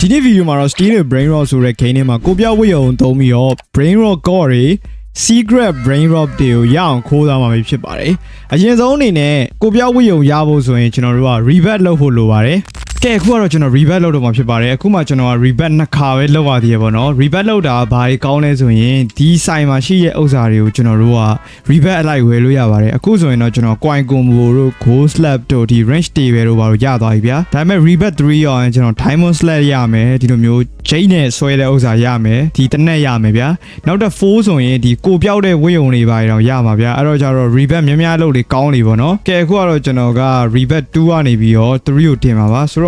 ဒီနေ့ဗီဒီယိုမှာတော့ Steam နဲ့ Brain Rot ဆိုတဲ့ game ထဲမှာကိုပြောက်ဝိယုံသုံးပြီးတော့ Brain Rot God တွေ Secret Brain Rot တွေကိုရအောင်ခိုးသားမှာဖြစ်ပါတယ်။အရင်ဆုံးအနေနဲ့ကိုပြောက်ဝိယုံရဖို့ဆိုရင်ကျွန်တော်တို့က rebat လုပ်ဖို့လိုပါတယ်။ ကဲအခုကတော့ကျွန်တော် rebat လုပ်တော့မှာဖြစ်ပါတယ်။အခုမှကျွန်တော်က rebat နှစ်ခါပဲလုပ်ရသေးရပေါ့နော်။ rebat လုပ်တာကဘာကြီးကောင်းလဲဆိုရင်ဒီဆိုင်မှာရှိတဲ့ဥစ္စာတွေကိုကျွန်တော်တို့က rebat အလိုက်ဝယ်လို့ရပါတယ်။အခုဆိုရင်တော့ကျွန်တော် coin combo တို့ gold slab တို့ဒီ range table တို့ဘာလို့ရသွားပြီဗျာ။ဒါပေမဲ့ rebat 3ရောရင်ကျွန်တော် diamond slab ရမယ်ဒီလိုမျိုး chain နဲ့ဆွဲတဲ့ဥစ္စာရမယ်ဒီတစ်နက်ရမယ်ဗျာ။နောက်တစ်4ဆိုရင်ဒီကိုပြောက်တဲ့ဝိယုံတွေပါတော့ရမှာဗျာ။အဲ့တော့ကျတော့ rebat များများလုပ်လေကောင်းလေပေါ့နော်။ကဲအခုကတော့ကျွန်တော်က rebat 2ကနေပြီးတော့3ကိုတင်ပါပါဆိုတော့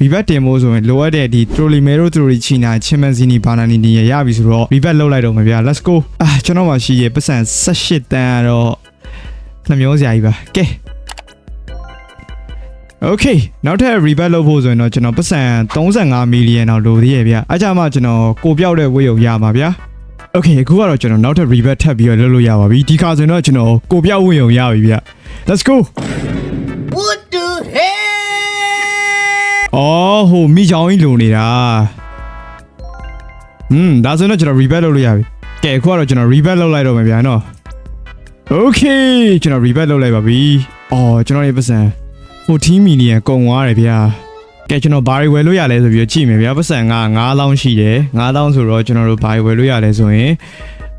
rebat တင်ဖို့ဆိုရင်လိုအပ်တဲ့ဒီ trolimero troli china chimpanzini banana နေရပြီဆိုတော့ rebat လုပ်လိုက်တော့မှာဗျာ let's go အာကျွန်တော်မှရှိရပတ်စံ18တန်းကတော့နှမျိုးစရာကြီးပါကဲ Okay နောက်ထပ် rebat လုပ်ဖို့ဆိုရင်တော့ကျွန်တော်ပတ်စံ35 million တော့လိုသေးရဲ့ဗျအားကြမှာကျွန်တော်ကိုပြောက်တဲ့ဝေးရုံရမှာဗျာ Okay အခုကတော့ကျွန်တော်နောက်ထပ် rebat ထပ်ပြီးတော့လုပ်လို့ရပါပြီဒီခါဆိုရင်တော့ကျွန်တော်ကိုပြောက်ဝေးရုံရပြီဗျ Let's go What the hell? အော် ဟိုမိချောင်းကြီးလိုနေတာอืมဒါဆိုရင်တော့ကျွန်တော် rebat လုပ်လို့ရပြီကဲအခုကတော့ကျွန်တော် rebat လုပ်လိုက်တော့မယ်ဗျာနော် Okay ကျွန်တော် rebat လုပ်လိုက်ပါပြီအော်ကျွန်တော်ရဲ့ပတ်စံ14 million ကုန်သွားတယ်ဗျာကဲကျွန်တော်ဘာတွေဝယ်လို့ရလဲဆိုပြီးတော့ကြည့်မယ်ဗျာပတ်စံက9000ရှိတယ်9000ဆိုတော့ကျွန်တော်တို့ဘာတွေဝယ်လို့ရလဲဆိုရင်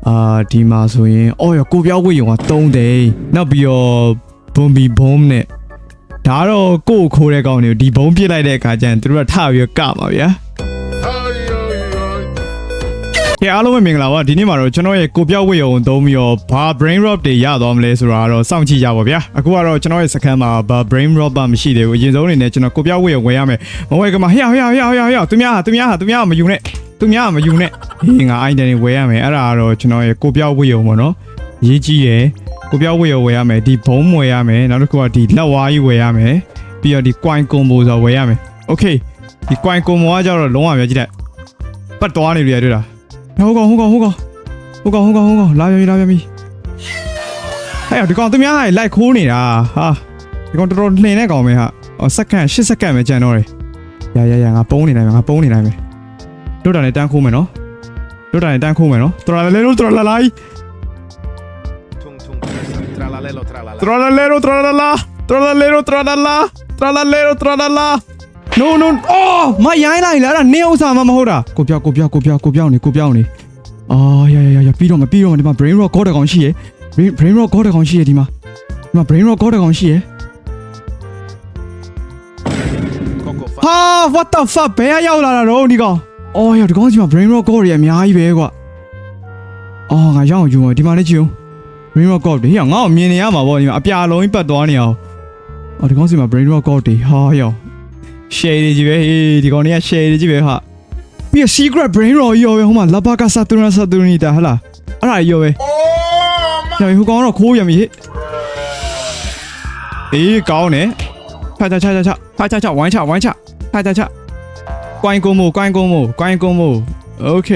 အာဒီမှာဆိုရင်အော်ရကိုပြောက်ဝေးရုံက3သိန်းနောက်ပြီးတော့ဘွန်ဘီဘုံနဲ့ ဒါတော့ကိုယ့်ကိုခိုးတဲ့ကောင်တွေကိုဒီဘုံပစ်လိုက်တဲ့အခါကျရင်သူတို့ကထပြီးတော့ကမှာဗျာကဲအားလုံးပဲမင်္ဂလာပါဒီနေ့မှာတော့ကျွန်တော်ရဲ့ကိုပြောက်ဝေယုံသုံးပြီးတော့ဘာ brain rot တွေရသွားမလဲဆိုတာကတော့စောင့်ကြည့်ကြပါဗျာအခုကတော့ကျွန်တော်ရဲ့စကန်မှာဘာ brain rot ပါမရှိသေးဘူးအရင်ဆုံးအနေနဲ့ကျွန်တော်ကိုပြောက်ဝေယုံဝယ်ရမယ်မဝယ်ကမှာဟေ့ဟေ့ဟေ့ဟေ့ဟေ့သူများဟာသူများဟာသူများဟာမယူနဲ့သူများဟာမယူနဲ့ဟေးငါအိုင်တန်တွေဝယ်ရမယ်အဲ့ဒါကတော့ကျွန်တော်ရဲ့ကိုပြောက်ဝေယုံပေါ့နော်ရေးကြည့်ရယ် ကိုပြောက်ဝေယုံဝယ်ရမယ်ဒီဘုံဝယ်ရမယ်နောက်တစ်ခုကဒီလက်ဝါးကြီးဝယ်ရမယ်ပြီးတော့ဒီ coin combo ဆိုဝယ်ရမယ် okay ဒီ coin combo ကကြတော့လုံးဝပြကြည့်လိုက်ပတ်သွားနေပြီရတွေ့လားဟုတ်ကောင်ဟုတ်ကောင်ဟုတ်ကောင်ဟုတ်ကောင်ဟုတ်ကောင်ဟုတ်ကောင်လာပြန်ပြီလာပြန်ပြီဟဲ့ဒီကောင်သူများဟဲ့လိုက်ခိုးနေတာဟာဒီကောင်တော်တော်နှင်တဲ့ကောင်ပဲဟာအော်စက္ကန့်10စက္ကန့်ပဲကြံတော့တယ်ရရရငါပုံးနေနိုင်မယ်ငါပုံးနေနိုင်မယ်တို့တာနဲ့တန်းခိုးမယ်နော်တို့တာနဲ့တန်းခိုးမယ်နော်တော်လာလဲလို့တော်လာလိုက် Tung tung tralalelo tralala. တော်လာလဲလို့တော်လာလာတော်လာလဲလို့တော်လာလာတော်လာလဲလို့တော်လာလာ no no အော်မရိုင်းလိုက်လားအဲ့ဒါနေဥစားမမဟုတ်တာကိုပြောက်ကိုပြောက်ကိုပြောက်ကိုပြောက်နေကိုပြောက်နေအော်ရရရရပြီးတော့မပြီးတော့မဒီမှာ brain rock ကောတဲ့ကောင်ရှိရယ် brain brain rock ကောတဲ့ကောင်ရှိရယ်ဒီမှာဒီမှာ brain rock ကောတဲ့ကောင်ရှိရယ် Coco fa. ဟာ what the fuck ဘယ်ကရောက်လာတာတော့ဒီကောင်အော်ရဒီကောင်ကြီးမှာ brain rock ကောတွေအများကြီးပဲကွာအော်ငါရောက်အောင်ယူမယ်ဒီမှာလည်းကြည့်အောင် brain rock ကောတွေဟေ့ငါ့ကိုမြင်နေရမှာပေါ့ဒီမှာအပြာလုံးကြီးပတ်သွားနေအောင်အော်ဒီကောင်စီမှာ brain rock ကောတွေဟာရော share တွေကြီးပဲဟေးဒီကောင်တွေက share တွေကြီးပဲဟာပြီးတော့ secret brain rock ကြီးရောပဲဟိုမှာ lava ka saturn saturnita ဟလာအဲ့ဒါကြီးရောပဲ Oh my ညဟိုကောင်တော့ခိုးရပြီဟေ့အေးကောင်းတယ်ဖာချာချာချာချာဖာချာချာဝိုင်းချဝိုင်းချဖာချာချာကွိုင်းကုန်းမို့ကွိုင်းကုန်းမို့ကွိုင်းကုန်းမို့โอเค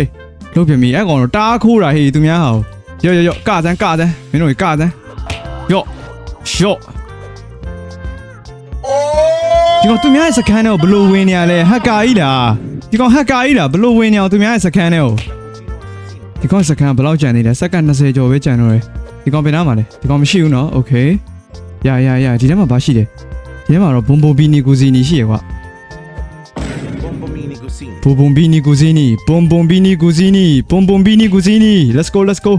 လုတ်ပြပြီအဲ့ကောင်တော့တားခိုးတာဟေးသူများဟာ ရော့ရော့ရော့ကစမ်းကစမ်းမင်းတို့ကစမ်းရော့ရော့ ဒီကောင်သူများရဲ့စကန်ထဲကိုဘလို့ဝင်နေရလဲဟက်ကာကြီးလားဒီကောင်ဟက်ကာကြီးလားဘလို့ဝင်နေအောင်သူများရဲ့စကန်ထဲကိုဒီကောင်စကန်ဘယ်လောက်ကျန်နေလဲစက္ကန့်20ကျော်ပဲကျန်တော့တယ်ဒီကောင်ပြန်လာမှာလဲဒီကောင်မရှိဘူးနော်โอเคရရရဒီထဲမှာဘာရှိလဲဒီထဲမှာတော့ဘုံဘုံဘီနီကူစီနီရှိရကွာ Bombomini cusini. ဘုံဘုံဘီနီကူစီနီဘုံဘုံဘီနီကူစီနီဘုံဘုံဘီနီကူစီနီ let's go let's go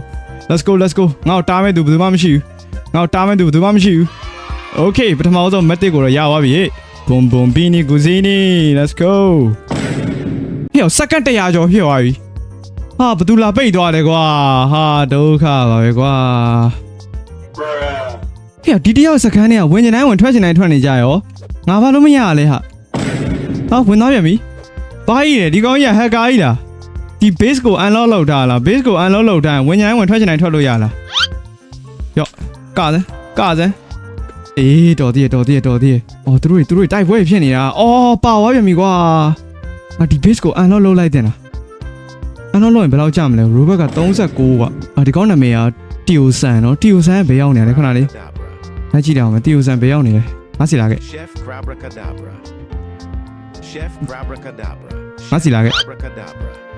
let's go let's go ငါ့ကိုတားမဲ့သူဘယ်သူမှမရှိဘူးငါ့ကိုတားမဲ့သူဘယ်သူမှမရှိဘူး okay ပထမဆုံးမက်တစ်ကိုတော့ရသွားပြီဘုံဘုံဘီနီကူစီနီ let's go ဟေ့စက္ကန့်100ကျော်ဖြစ်သွားပြီဟာဘယ်သူလာပိတ်သွားတယ်ကွာဟာဒုက္ခပါပဲကွာဟေ့ဒီတယောက်စကန်နဲ့ကဝင်ကျင်တိုင်းဝင်ထွက်ကျင်တိုင်းထွက်နေကြရောငါဘာလို့မရရလဲဟာဟာဝင်သွားပြန်ပြီဘာကြီးလဲဒီကောင်ကြီးကဟက်ကာကြီးလား ဒီ base ကို unlock လုပ်ထားလား base ကို unlock လုပ်ထားရင်ဝင်ကျင်တိုင်းဝင်ထွက်ကျင်တိုင်းထွက်လို့ရလားရော့ကစမ်းကစမ်းအေးတော်သေးရတော်သေးရတော်သေးရအော်သူတို့တွေသူတို့တွေတိုက်ပွဲဖြစ်နေတာအော်ပါသွားပြန်ပြီကွာငါဒီ base ကို unlock လုပ်လိုက်တယ်လား unlock လုပ်ရင်ဘယ်လောက်ကြာမလဲ robot က39ကွာအာဒီကောင်နာမည်ကတီယိုဆန်နော်တီယိုဆန်ကဘယ်ရောက်နေလဲခဏလေး Cadabra. လိုက်ကြည့်ရအောင်မယ်တီယိုဆန်ဘယ်ရောက်နေလဲငါစီလာခဲ့ Chef Crabra Cadabra. Chef Crabra Cadabra. ငါစီလာခဲ့ Abracadabra.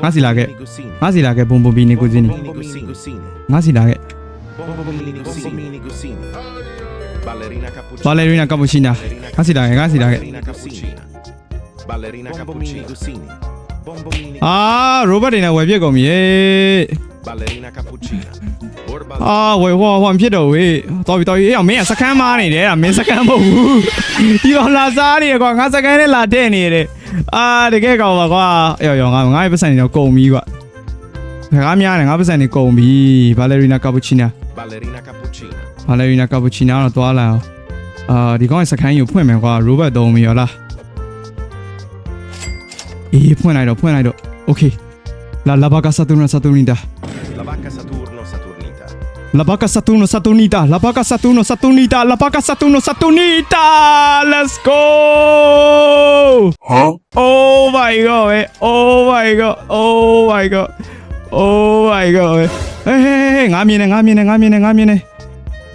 Ballerina cappuccina. Ah, sì, la che- Bombomini Gussini. ငါစီလာခဲ့ဘုံဘုံဘီနေကိုစင်းနေ Bombomini Gussini. ငါစီလာခဲ့ Bombomini Gussini. Bombomini Gussini. Ballerina cappuccina. ဘာလေရီနာကပူချီနာငါစီလာခဲ့ငါစီလာခဲ့ Ballerina cappuccina. Ballerina cappuccina. Gussini. Bombomini. အာရိုဘတ်တွေနဲ့ဝယ်ပြစ်ကုန်ပြီ Ballerina cappuccina. Orba. အာဝယ်ဟွာဟွာမဖြစ်တော့ဝေးတော်ပြီတော်ပြီအေးအောင်မင်းကစကန်မားနေတယ်အဲ့ဒါမင်းစကန်မဟုတ်ဘူးဒီကောင်လာစားနေရကွာငါစကန်နဲ့လာတဲ့နေတယ် အာတကယ်ကောင်ပါကွာရော်ရော်ငါငါ့ပတ်စံနေတော့ကုန်ပြီကွာငါများနေငါပတ်စံနေကုန်ပြီဘာလေရီနာကပူချီနာ Ballerina cappuccina. ဘာလေရီနာကပူချီနာတော့တွားလာအောင်အာဒီကောင်စကန်ကြီးကိုဖွင့်မယ်ကွာရိုဘတ်သုံးပြီရောလားအေးဖွင့်လိုက်တော့ဖွင့်လိုက်တော့โอเคလာလာဘာကဆာတူနာဆာတူနီတာ La vacca Saturno Saturnita. La vaca Saturno Saturnita, la vaca Saturno Saturnita, la vaca Saturno Saturnita. Let's go! Huh? Oh my god, eh. Oh my god. Oh my god. Oh my god. eh. Hey hey hey ငါမြင်နေငါမြင်နေငါမြင်နေငါမြင်နေ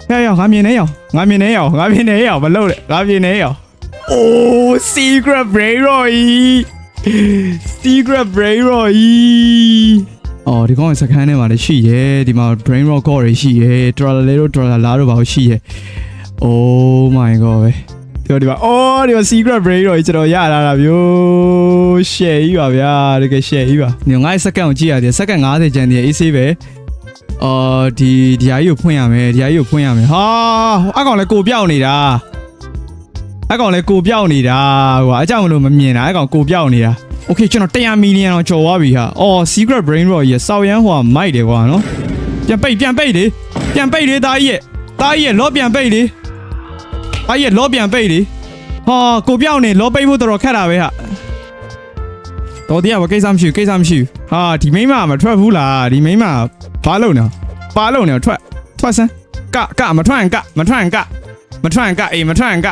ဟဲ့ရောက်ငါမြင်နေရောက်ငါမြင်နေရောက်ငါမြင်နေရောက်မလုပ်နဲ့ငါမြင်နေရောက် Oh secret brain roy secret brain roy အော်ဒီကောင်စကန်ထဲမှာလည်းရှိရဲဒီမှာ brain rock တွေရှိရဲ trailer လေးတို့ trailer လားတို့ဘာလို့ရှိရဲ Oh my god ပဲဒီမှာဒီမှာအော်ဒီမှာ secret brain rock ကျွန်တော်ရလာတာဗျိုး share ကြီးပါဗျာတကယ် share ကြီးပါညငါ့စကန်ကိုကြည့်ရတယ်စကန်90ကျန်တယ် AC ပဲအော်ဒီဒီဟာကြီးကိုဖွင့်ရမယ်ဒီဟာကြီးကိုဖွင့်ရမယ်ဟာအကောင်လည်းကိုပြောက်နေတာအကောင်လည်းကိုပြောက်နေတာဟိုအကြောင်းမလို့မမြင်တာအကောင်ကိုပြောက်နေတာ โอเคကျွန်တော်100 million တော့ကျော်သွားပြီဟာအော် secret brain rot ရဲ့စောက်ရမ်းဟိုကမိုက်တယ်ကွာနော်ပြန်ပိတ်ပြန်ပိတ်လေပြန်ပိတ်လေတာကြီးရဲ့တာကြီးရဲ့လောပြန်ပိတ်လေတာကြီးရဲ့လောပြန်ပိတ်လေဟာကိုပြောင်းနေလောပိတ်ဖို့တော်တော်ခက်တာပဲဟာတော်တရားဘာကိစ္စမရှိဘူးကိစ္စမရှိဘူးဟာဒီမိန်းမမထွက်ဘူးလားဒီမိန်းမဘာလုပ်နေဘာလုပ်နေထွက်ထွက်စမ်းကကမထွက်ရင်ကမထွက်ရင်ကမထွက်ရင်ကအေးမထွက်ရင်က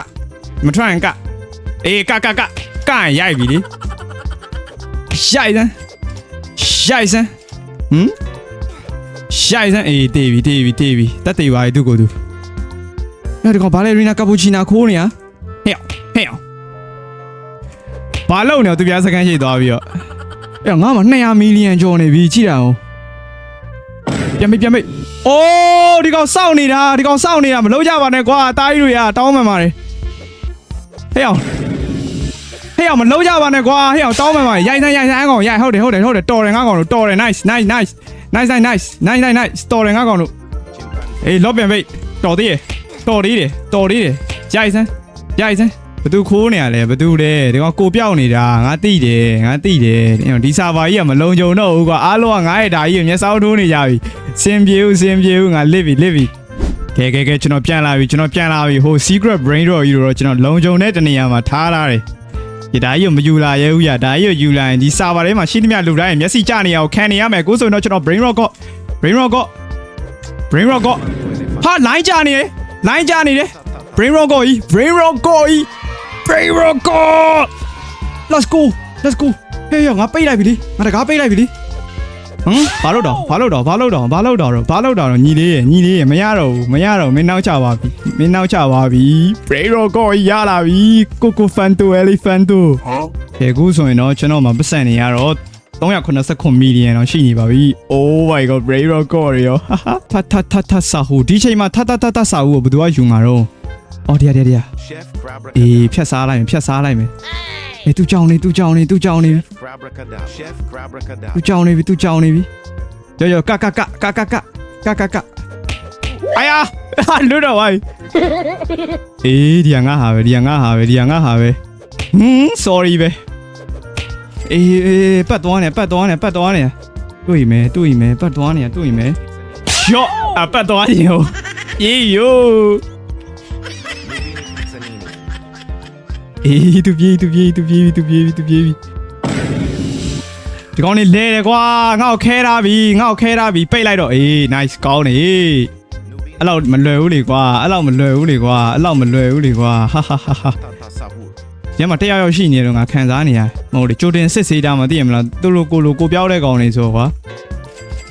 မထွက်ရင်ကအေးကကကကရင် ရိုက်စမ်းရိုက်စမ်းဟမ်ရိုက်စမ်းအေးတေးပြီတေးပြီတေးပြီတက်တေးပါလေသူ့ကိုသူအဲ့ဒီကောင်ဘာလဲရီနာကာပူချီနာခိုးနေရဟဲ့ဟဲ့ဘာလုပ်နေလဲသူပြားစကန်ရှိသွားပြီးတော့အဲ့ငါမှ200မီလီယံကျော်နေပြီကြည့်တာအောင်ပြန်မိပြန်မိအိုးဒီကောင်စောင့်နေတာဒီကောင်စောင့်နေတာမလုပ်ကြပါနဲ့ကွာတားကြီးတွေကတောင်းမှန်ပါတယ်ဟဲ့အောင် ဟဲ့အောင်မလုံးကြပါနဲ့ကွာဟဲ့အောင်တောင်းမှန်ပါတယ်ရိုက်ဆိုင်ရိုက်ဆိုင်အကောင်ရိုက်ဟုတ်တယ်ဟုတ်တယ်ဟုတ်တယ်တော်တယ်ငါကောင်တို့တော်တယ် nice nice nice nice nice nice nice nice nice တော်တယ်ငါကောင်တို့ Chimpanzé. အေးလော့ပြန်ပိတ်တော်သေးတယ်တော်သေးတယ်တော်သေးတယ်ရိုက်စမ်းရိုက်စမ်းဘသူခိုးနေရလဲဘသူလဲဒီကောင်ကိုပြောက်နေတာငါတိတယ်ငါတိတယ်ဒီဆာဗာကြီးကမလုံခြုံတော့ဘူးကွာအားလုံးကငါ့ရဲ့ဒါကြီးကိုမျက်စောင်းထိုးနေကြပြီစင်ပြေဦးစင်ပြေဦးငါလစ်ပြီလစ်ပြီကဲကဲကဲကျွန်တော်ပြန်လာပြီကျွန်တော်ပြန်လာပြီဟို secret brain တော့ကြီးတော့ကျွန်တော်လုံခြုံတဲ့တနေရာမှာထားထားတယ် ဒီဒါကြီးကိုမယူလာရဲဘူးရဒါကြီးကိုယူလာရင်ဒီဆာဗာထဲမှာရှိသမျှလူတိုင်းမျက်စိကျနေအောင်ခံနေရမယ်ကိုဆိုရင်တော့ကျွန်တော် brain rock က brain rock က brain rock ကဟာလိုင်းကြနေတယ်လိုင်းကြနေတယ် brain rock ကိုကြီး brain rock ကိုကြီး brain rock ကို let's go let's go ဟေးရောငါပိတ်လိုက်ပြီလေငါတကားပိတ်လိုက်ပြီလေ ဟမ်ဘာလို့တော့ဘာလို့တော့ဘာလို့တော့ဘာလို့တော့ဘာလို့တော့ညီလေးရညီလေးရမရတော့ဘူးမရတော့ဘူးမင်းနောက်ချပါပြီမင်းနောက်ချပါပြီ brain rock ကိုကြီးရလာပြီကိုကိုဖန်တို elephant တို့ဟဲ့ကူဆိုရင်တော့ကျွန်တော်မှာပတ်စံနေရတော့389 million တော့ရှိနေပါပြီ Oh my god brain rock ကိုရောဟာထထထထစာဟူဒီချိန်မှာထထထထစာဟူကိုဘယ်သူကယူမှာတော့ အော်တရားတရားတရား Chef Crabacadabra. အေးဖြတ်စားလိုက်မယ်ဖြတ်စားလိုက်မယ်အေးသူကြောင်နေသူကြောင်နေသူကြောင်နေပြီ Crabacadabra. Chef Crabacadabra. သူကြောင်နေပြီသူကြောင်နေပြီရောရောကကကကကကကကကကအာယာဟာလွတ်တော့ဝိုင်းအေးဒီကငါဟာပဲဒီကငါဟာပဲဒီကငါဟာပဲဟင်း sorry ပဲအေးအေးပတ်သွားနေပတ်သွားနေပတ်သွားနေတွေ့ပြီမယ်တွေ့ပြီမယ်ပတ်သွားနေတွေ့ပြီမယ်ရော့အပတ်သွားနေဟိုအေးယို အေးသူပြေးသူပြေးသူပြေးသူပြေးသူပြေးဒီကောင်နေလဲတယ်ကွာငါ့ကိုခဲထားပြီငါ့ကိုခဲထားပြီပိတ်လိုက်တော့အေး nice ကောင်းနေ Nubina အဲ့လောက်မလွယ်ဘူးလေကွာအဲ့လောက်မလွယ်ဘူးလေကွာအဲ့လောက်မလွယ်ဘူးလေကွာဟာဟာဟာဟာ Tata Sahur. ညမှာတက်ရောက်ရောက်ရှိနေတော့ငါခံစားနေရမဟုတ်လေကြိုတင်စစ်ဆေးတာမသိရမလားသူတို့ကိုလိုကိုပြောင်းတဲ့ကောင်နေဆိုကွာ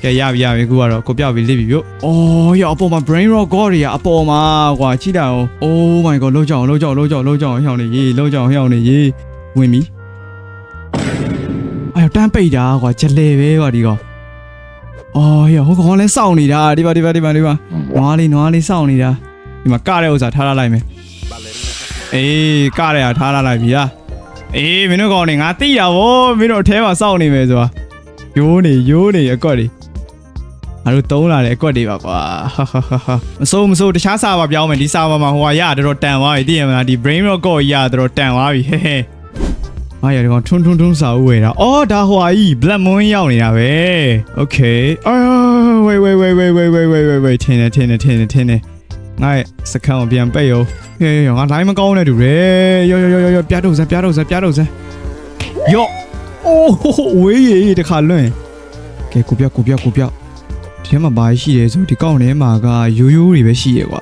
ကဲရပြီရပြီအခုကတော့ကိုပြောက်ပြီလစ်ပြီပြုတ်အော်ရအပေါ်မှာ brain rock god တွေကအပေါ်မှာကွာကြည့်တာအောင် oh my god လုံးကြောင်လုံးကြောင်လုံးကြောင်လုံးကြောင်ဟျောင်းနေရေးလုံးကြောင်ဟျောင်းနေရေးဝင်ပြီအဲ့တန်းပိတ်တာကွာချက်လေပဲကွာဒီကောင်အော်ရဟိုကောင်လည်းစောင့်နေတာဒီပါဒီပါဒီပါဒီပါနွားလေးနွားလေးစောင့်နေတာဒီမှာကတဲ့ဥစ္စာထားထားလိုက်မယ် Ballerina Capuchina. အေးကရရထားလာလိုက်ပြီလားအေးမင်းတို့ကောင်နေငါသိရဗောမင်းတို့အထဲမှာစောင့်နေမယ်ဆိုတာယိုးနေယိုးနေအကွက်တွေ ငါတို့တုံးလာတဲ့အကွက်တွေပါကွာဟာဟာဟာဟာမစိုးမစိုးတခြားစာပါပြောင်းမယ်ဒီစာပါမှာဟိုကရတော်တော်တန်သွားပြီသိရမလားဒီ brain rock ကိုရတော်တော်တန်သွားပြီဟဲဟဲအားရဒီကောင်ထွန်းထွန်းထွန်းစာဦးဝယ်တာအော်ဒါဟိုဟာကြီး black moon ရောက်နေတာပဲ okay အော် wait wait wait wait wait wait wait wait wait ထင်းနေထင်းနေထင်းနေထင်းနေငါရဲ့စကန်ကိုပြန်ပိတ်ရောဟေးငါတိုင်းမကောင်းနဲ့တူတယ်ရောရောရောရောရောပြတော့စပြတော့စပြတော့စရောအိုးဝေးရီတခါလွင့်ကဲကိုပြောက်ကိုပြောက်ကိုပြောက် ဒီထဲမှာဘာရှိရဲဆိုဒီကောင်းထဲမှာကရိုးရိုးတွေပဲရှိရဲကွာ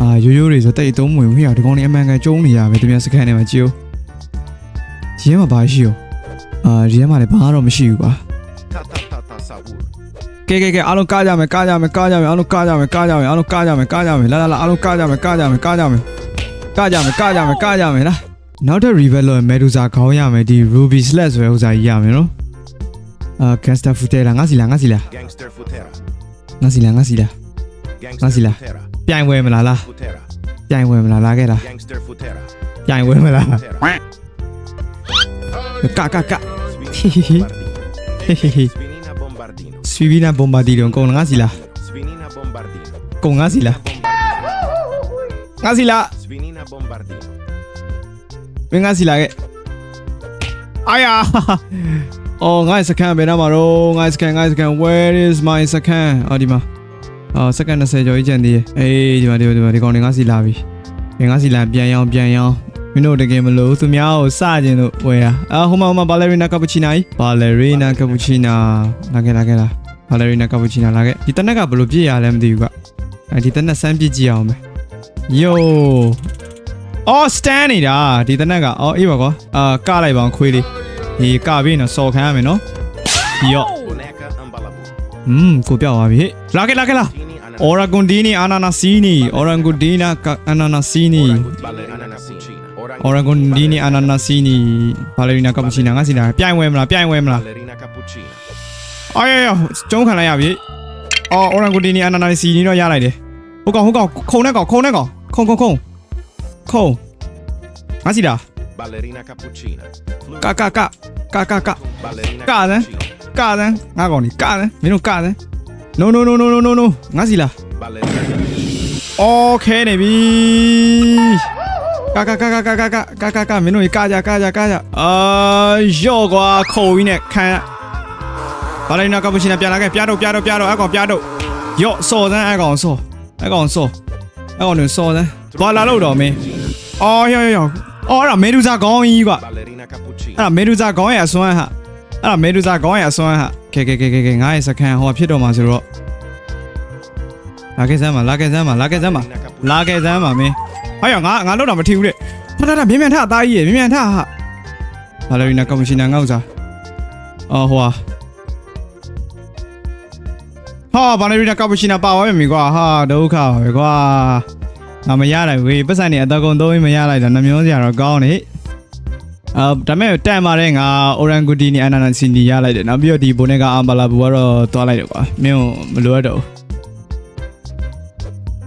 အာရိုးရိုးတွေဆိုတိတ်အသုံးမဝင်ဘူးဟေ့ဒီကောင်းနေအမှန်ကန်ကျုံးနေရပဲသူများစကန်ထဲမှာကြည့်ဦးဒီထဲမှာဘာရှိရောအာဒီထဲမှာလည်းဘာမှတော့မရှိဘူးကွာ Tata Tata Sahur. ကဲကဲကဲအားလုံးကားကြမယ်ကားကြမယ်ကားကြမယ်အားလုံးကားကြမယ်ကားကြမယ်အားလုံးကားကြမယ်ကားကြမယ်လာလာလာအားလုံးကားကြမယ်ကားကြမယ်ကားကြမယ်ကားကြမယ်ကားကြမယ်ကားကြမယ်လားနောက်ထပ် reveal လို့ Medusa ခေါင်းရမယ်ဒီ Ruby Slash ဆိုတဲ့ဥစ္စာကြီးရမယ်နော် Eh, gangster Futera, ngah sila. Gangster Futera. Ngah sila, ngah me la la. Me la la. Gangster Futera. Me la la. Bombardino Bombardino. Con Bombardino. အော်ငါ့စကန်ဘယ်နာမှာတော့ငါ့စကန်ငါ့စကန် where is my စကန်အော်ဒီမှာအော်စကန်20ကျော်ကြီးကျန်သေးရဲ့အေးဒီမှာဒီမှာဒီမှာဒီကောင်တွေငါစီလာပြီဒီငါစီလာပြန်ရောင်းပြန်ရောင်းမင်းတို့တကယ်မလို့သူများကိုစကျင်လို့ဝယ်တာအာဟိုမှာဟိုမှာ ballerina cappuccino ကြီး ballerina cappuccino လာခဲ့လာခဲ့လာ ballerina cappuccino လာခဲ့ဒီတနက်ကဘယ်လိုပြည့်ရလဲမသိဘူးကအဲဒီတနက်စမ်းပြည့်ကြည့်အောင်မယ် yo အော် stand နေတာဒီတနက်ကအော်အေးပါကွာအာကလိုက်ပါအောင်ခွေးလေး ဒီကပြီးနော်စော်ခံရမယ်နော်ယော့ Boneca Ambalabu. อืมကိုပြောက်သွားပြီဟဲ့လာခဲ့လာခဲ့လာ Tini Ananas. orangundini ananasini orangundina ka- ananasini Ballerina Cappuccina. orangundini ananasini ballerina cappuccino ငါစီလာပြိုင်ဝဲမလားပြိုင်ဝဲမလား Ballerina Cappuccina. အော်ရရကျုံးခံလိုက်ရပြီအော် orangundini ananasini တော့ရလိုက်တယ်ဟုတ်ကောင်ဟုတ်ကောင်ခုံနဲ့ကောင်ခုံနဲ့ကောင်ခုံခုံခုံခုံငါစီလာ Ballerina Cappuccina. ကကကကကက Ballerina Cada. Cappuccina. ကစမ်းငါကောင်ဒီကစမ်းမင်းတို့ကစမ်း no no no no no no no ငါစီလား Ballerina Cappuccina. โอเคနေပြီကကကကကကကကကကမင်းတို့ကကြကကြကကြအာရော့ကွာခုံပြီးနဲ့ခံဘာလိုက်နာကပူချီနာပြန်လာခဲ့ပြတော့ပြတော့ပြတော့အကောင်ပြတော့ရော့စော်စမ်းအကောင်စော်အကောင်စော်အကောင်တွေစော်စမ်းဘာလာလို့တော့မင်းအော်ရောရောရော အော်အဲ့ဒါမေဒူဇာခေါင်းကြီးကွာ Ballerina Cappuccina. အဲ့ဒါမေဒူဇာခေါင်းရဲ့အစွမ်းဟာအဲ့ဒါမေဒူဇာခေါင်းရဲ့အစွမ်းဟာကဲကဲကဲကဲကဲငါရဲ့စကန်ဟောဖြစ်တော့မှာဆိုတော့လာခဲ့စမ်းပါလာခဲ့စမ်းပါလာခဲ့စမ်းပါ Ballerina Cappuccina. လာခဲ့စမ်းပါမင်းဟာရငါငါလောက်တော့မထီဘူးတဲ့ဖတ်တာမြင်မြန်ထအသားကြီးရေမြင်မြန်ထဟာဘာလရီနာကမရှင်နာငေါ့စားအော်ဟွာဟာဘာလရီနာကမရှင်နာပါဝဲမိကွာဟာဒုက္ခပါပဲကွာ ငါမရနိုင်ဝေးပတ်စံနေအတကုံသုံးမရလိုက်တာနှမျောစရာတော့ကောင်းနေအာဒါမဲ့တန်ပါတယ်ငါအိုရန်ဂူတီနီအနာနာစီနီရလိုက်တယ်နောက်ပြီးတော့ဒီဘိုနကအမ်ဘာလာဘူကတော့တွားလိုက်တယ်ကွာမင်းမလိုအပ်တော့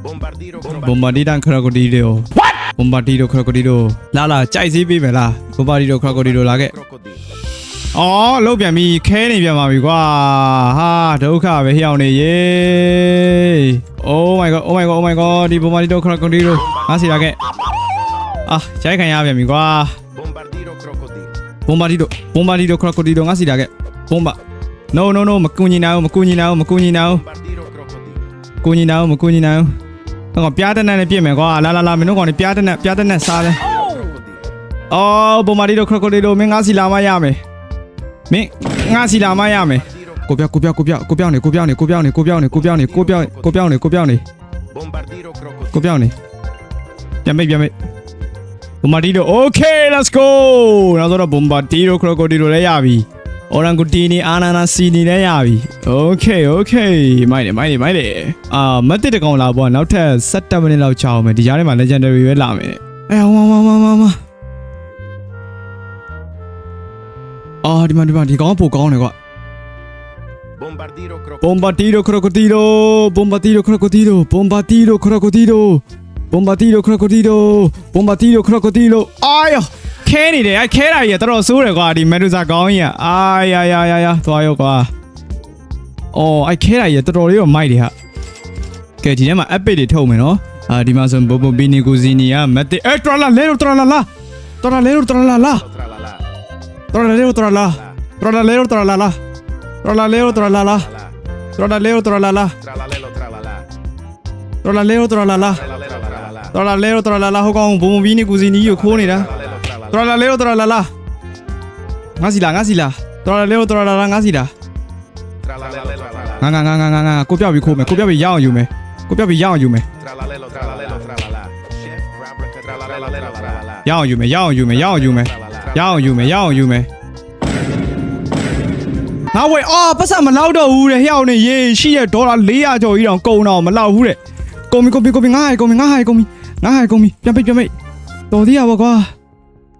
Bombardiro. ဘုံဘာဒီတန်ခရကိုဒီလို What ဘုံဘာဒီလိုခရကိုဒီလိုလာလာကြိုက်စည်းပေးမယ်လားဘုံဘာဒီလိုခရကိုဒီလိုလာခဲ့ Crocodilo. အော်လောက်ပြန်ပြီခဲနေပြန်ပါပြီကွာဟာဒုက္ခပဲဟျောင်းနေရေ Oh my god Oh my god Oh my god ဒီဘုံဘာဒီလိုခရကိုဒီလိုငါစီလာခဲ့အာရိုက်ခံရပြန်ပြီကွာ Bombardiro crocodilo. ဘုံဘာဒီလိုဘုံဘာဒီလိုခရကိုဒီလိုငါစီလာခဲ့ဘုံဘာ No no no မကူညီနိုင်ဘူးမကူညီနိုင်ဘူးမကူညီနိုင်ဘူး Bombardiro crocodilo. ကူညီနိုင်ဘူးမကူညီနိုင်ဘူးဟောပြားတဲ့နဲ့ပြည့်မယ်ကွာလာလာလာမင်းတို့ကောင်နေပြားတဲ့နဲ့ပြားတဲ့နဲ့စားတယ် Crocodilo. အော်ပုံမာတီတို့ခရိုကိုဒီလိုမင်းငါးစီလာမရမယ်မင်းငါးစီလာမရမယ် ကိုပြောကိုပြောကိုပြောကိုပြောနေကိုပြောနေကိုပြောနေကိုပြောနေကိုပြောနေကိုပြောကိုပြောနေကိုပြောနေ Bombardiro crocodilo. ကိုပြောင်းနေပြန်မိတ်ပြန်မိတ်ဘုံမာတီတို့ okay let's go နောက်တော့ဘုံမာတီတို့ခရိုကိုဒီတို့လည်းရပြီ orangutini anana sini လည်းရပြီ okay okay မိုက်တယ်မိုက်တယ်မိုက်တယ်အာမတ်တစ်တကောင်လာပေါ့နောက်ထပ်7မိနစ်လောက်ကြာအောင်မယ်ဒီကြားထဲမှာ legendary ပဲလာမယ်အဲဝါဝါဝါဝါဝါအာဒီမှာဒီမှာဒီကောင်ကပိုကောင်းတယ်ကွာ Bombardiro crocodilo. Bombardiero crocodilo, bombardiero crocodilo, bombardiero crocodilo, bombardiero crocodilo, bombardiero crocodilo. အာယခဲနေတယ်အဲခဲတာကြီးကတော်တော်ဆိုးတယ်ကွာဒီမက်ဒူဇာကောင်းကြီးอ่ะအာယာယာယာယာသွားရောကွာအော်အဲခဲတာကြီးကတော်တော်လေးတော့မိုက်တယ်ဟာကဲဒီထဲမှာ epic တွေထုတ်မယ်နော်အာဒီမှာဆိုဘိုဘိုဘီနီကိုဇီနီယာမက်တစ်အဲတော်လာလဲတော်လာလာတော်လာလဲတော်လာလာ Tralala. တော်လာလဲတော်လာလာတော်လာလဲတော်လာလာတော်လာလဲတော်လာလာ Tralala. တော်လာလဲတော်လာ လာ Tralalelo tralala. တော်လာလဲတော်လာလာ Tralalelo tralala. တော်လာလဲတော်လာလာဟောကောင်ဘုံဘီနီကူစီနီကိုခိုးနေတာ Tralalelo tralala. တော်လာလဲတော်လာလာငါစီလာငါစီလာတော်လာလဲတော်လာလာငါစီလာ Tralalelo tralala. ငါငါငါငါငါငါကိုပြောက်ပြီးခိုးမယ်ကိုပြောက်ပြီးရအောင်ယူမယ်ကိုပြောက်ပြီးရအောင်ယူမယ် Tralalelo tralalelo tralala. Chef Abracadabra. Tralalelo tralala. ရအောင်ယူမယ်ရအောင်ယူမယ်ရအောင်ယူမယ် Tralala. ရအောင်ယူမယ်ရအောင်ယူမယ် ငါဝယ်အော်ပတ်စံမလောက်တော့ဘူးတဲ့ဟျောက်နေရေရှိရဒေါ်လာ400ကျော်ကြီးတောင်ကုန်တော့မလောက်ဘူးတဲ့ကုန်ပြီကုန်ပြီကုန်ပြီငါဟိုင်ကုန်ပြီငါဟိုင်ကုန်ပြီငါဟိုင်ကုန်ပြီပြန်ပိတ်ပြန်ပိတ်တော်သေးရပါကွာ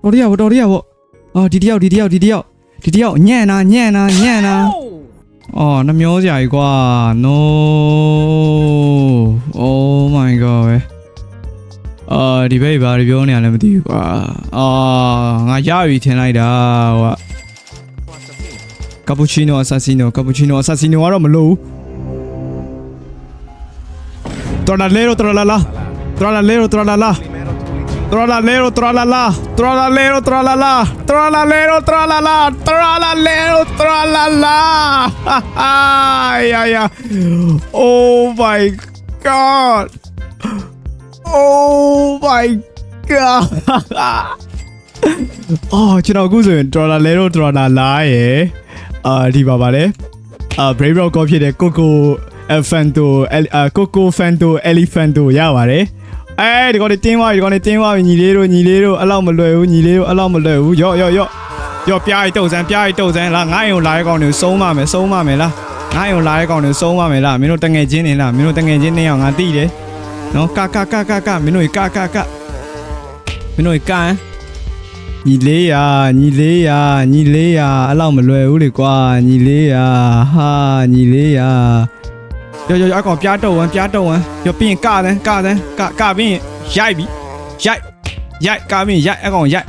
တော်သေးရပါတော်သေးရပါအော်ဒီတယောက်ဒီတယောက်ဒီတယောက်ဒီတယောက်ညံ့နာညံ့နာညံ့နာအော်နှမျောစရာကြီးကွာ no oh my god ပဲအာဒီဘက်ဘာတွေပြောနေရလဲမသိဘူးကွာအာငါရပြီထင်လိုက်တာဟိုက ကာပူချီနိုအဆာဆီနိုကာပူချီနိုအဆာဆီနိုကတော့မလို့တော်လာလေရိုတော်လာလာတော်လာလေရိုတော်လာလာ Primero tu licino. တော်လာလေရိုတော်လာလာတော်လာလေရိုတော်လာလာတော်လာလေရိုတော်လာလာတော်လာလေရိုတော်လာလာဟာယာယာ Oh my god Oh my god အော်ကျွန်တော်အခုဆိုရင်ဒေါ်လာလဲတော့ဒေါ်လာလာရယ် အာဒီပါပါလေအာ brave rock ကောဖြစ်တဲ့ coco elefanto အာ coco fanto elefanto ရပါတယ်အဲဒီကောင်တွေတင်းသွားပြီဒီကောင်တွေတင်းသွားပြီညီလေးတို့ညီလေးတို့အဲ့လောက်မလွယ်ဘူးညီလေးတို့အဲ့လောက်မလွယ်ဘူးရော့ရော့ရော့ရော့ပြားရီတုတ်စမ်းပြားရီတုတ်စမ်းလားငါ့ရင်လာတဲ့ကောင်တွေစုံးပါမယ်စုံးပါမယ်လားငါ့ရင်လာတဲ့ကောင်တွေစုံးပါမယ်လားမင်းတို့တငယ်ချင်းနေလားမင်းတို့တငယ်ချင်းနေအောင်ငါတိတယ်နော်ကကကကကမင်းတို့ကကကမင်းတို့ကဟမ် ညီလေးရာညီလေးရာညီလေးရာအဲ့လောက်မလွယ်ဘူးလေကွာညီလေးရာဟာညီလေးရာရောရောအကောင်ပြားတော့ဝမ်းပြားတော့ဝမ်းရောပြီးရင်ကတယ်ကတယ်ကကပြီးရင်ရိုက်ပြီရိုက်ရိုက်ကပြီးရင်ရိုက်အကောင်ရိုက်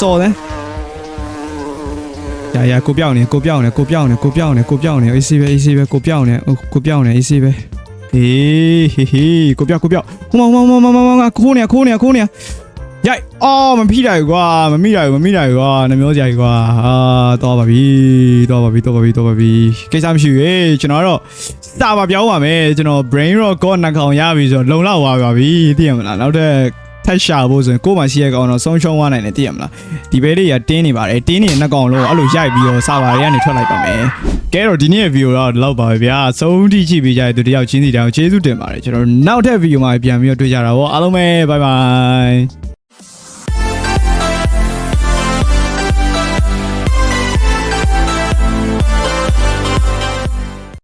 စော်တယ်ရာရာကိုပြောင်းနေကိုပြောင်းနေကိုပြောင်းနေကိုပြောင်းနေကိုပြောင်းနေအေးစီပဲအေးစီပဲကိုပြောင်းနေကိုပြောင်းနေအေးစီပဲဟေးဟေးဟေးကိုပြောင်းကိုပြောင်းဟိုမဟိုမဟိုမဟိုမခိုးနေခိုးနေခိုးနေ ရိုက်အော်မဖိတာကွာမမိတာမမိတာကွာနှမျောစရာကြီးကွာအာတော့ပါပြီတော့ပါပြီတော့ပါပြီတော့ပါပြီကိစ္စမရှိဘူးေကျွန်တော်ကတော့စာပါပြောင်းပါမယ်ကျွန်တော် brain rock ကောနှကောင်ရပြီဆိုတော့လုံလောက်သွားပါပြီသိရမလားနောက်တဲ့ထက်ရှာဖို့ဆိုရင်ကိုယ်မှရှိရကောင်တော့ဆုံးရှုံးသွားနိုင်တယ်သိရမလားဒီဘဲလေးကတင်းနေပါတယ်တင်းနေတဲ့နှကောင်လုံးအဲ့လိုရိုက်ပြီးတော့စာပါတွေကနေထွက်လိုက်ပါမယ်ကဲတော့ဒီနေ့ဗီဒီယိုတော့ဒီလောက်ပါပဲဗျာဆုံးထိကြည့်ပေးကြတဲ့သူတယောက်ချင်းစီတောင်ကျေးဇူးတင်ပါတယ်ကျွန်တော်နောက်ထပ်ဗီဒီယိုမှာပြန်ပြီးတော့တွေ့ကြတာပေါ့အားလုံးပဲ bye bye